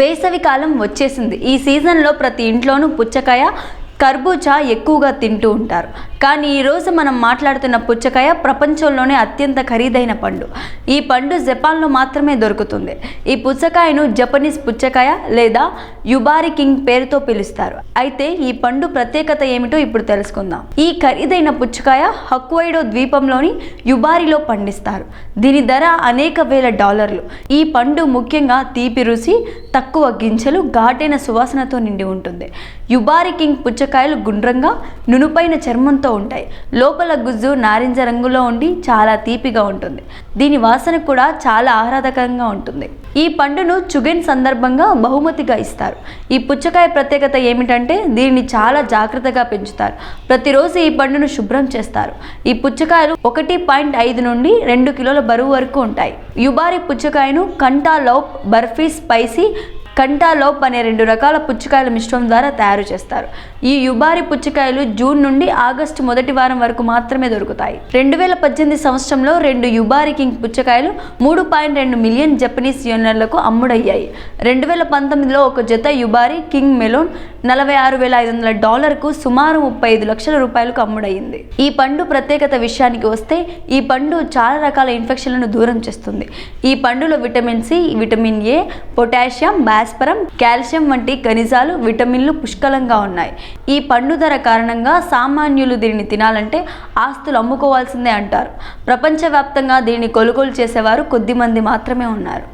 వేసవి కాలం వచ్చేసింది. ఈ సీజన్లో ప్రతి ఇంట్లోనూ పుచ్చకాయ కర్బూజా ఎక్కువగా తింటూ ఉంటారు. కానీ ఈరోజు మనం మాట్లాడుతున్న పుచ్చకాయ ప్రపంచంలోనే అత్యంత ఖరీదైన పండు. ఈ పండు జపాన్లో మాత్రమే దొరుకుతుంది. ఈ పుచ్చకాయను జపనీస్ పుచ్చకాయ లేదా యుబారి కింగ్ పేరుతో పిలుస్తారు. అయితే ఈ పండు ప్రత్యేకత ఏమిటో ఇప్పుడు తెలుసుకుందాం. ఈ ఖరీదైన పుచ్చకాయ హక్వైడో ద్వీపంలోని యుబారిలో పండిస్తారు. దీని ధర అనేక వేల డాలర్లు. ఈ పండు ముఖ్యంగా తీపి రుచి తక్కువ గింజలు ఘాటైన సువాసనతో నిండి ఉంటుంది. యుబారి కింగ్ పుచ్చకాయ పుచ్చకాయలు గుండ్రంగా నునుపైన చర్మంతో ఉంటాయి. లోపల గుజ్జు నారింజ రంగులో ఉండి చాలా తీపిగా ఉంటుంది. దీని వాసన కూడా చాలా ఆహ్లాదకరంగా ఉంటుంది. ఈ పండును చుగెన్ సందర్భంగా బహుమతిగా ఇస్తారు. ఈ పుచ్చకాయ ప్రత్యేకత ఏమిటంటే దీనిని చాలా జాగ్రత్తగా పెంచుతారు. ప్రతిరోజు ఈ పండును శుభ్రం చేస్తారు. ఈ పుచ్చకాయలు ఒకటి పాయింట్ ఐదు నుండి రెండు కిలోల బరువు వరకు ఉంటాయి. యుబారి పుచ్చకాయను కంటాలోప్ బర్ఫీ స్పైసీ కంటాలోప్ అనే రెండు రకాల పుచ్చకాయల మిశ్రమం ద్వారా తయారు చేస్తారు. ఈ యుబారి పుచ్చకాయలు జూన్ నుండి ఆగస్టు మొదటి వారం వరకు మాత్రమే దొరుకుతాయి. రెండు వేల పద్దెనిమిది సంవత్సరంలో రెండు యుబారి కింగ్ పుచ్చకాయలు మూడు పాయింట్ రెండు మిలియన్ జపనీస్ యూనియన్లకు అమ్ముడయ్యాయి. రెండు వేల పంతొమ్మిదిలో ఒక జత యుబారి కింగ్ మెలోన్ నలభై ఆరు వేల ఐదు వందల డాలర్కు సుమారు ముప్పై ఐదు లక్షల రూపాయలకు అమ్ముడయింది ఈ పండు ప్రత్యేకత విషయానికి వస్తే ఈ పండు చాలా రకాల ఇన్ఫెక్షన్లను దూరం చేస్తుంది. ఈ పండులో vitamin C vitamin A potassium భాస్పరం calcium వంటి ఖనిజాలు విటమిన్లు పుష్కలంగా ఉన్నాయి. ఈ పండు ధర కారణంగా సామాన్యులు దీనిని తినాలంటే ఆస్తులు అమ్ముకోవాల్సిందే అంటారు. ప్రపంచవ్యాప్తంగా దీన్ని కొనుగోలు చేసేవారు కొద్దిమంది మాత్రమే ఉన్నారు.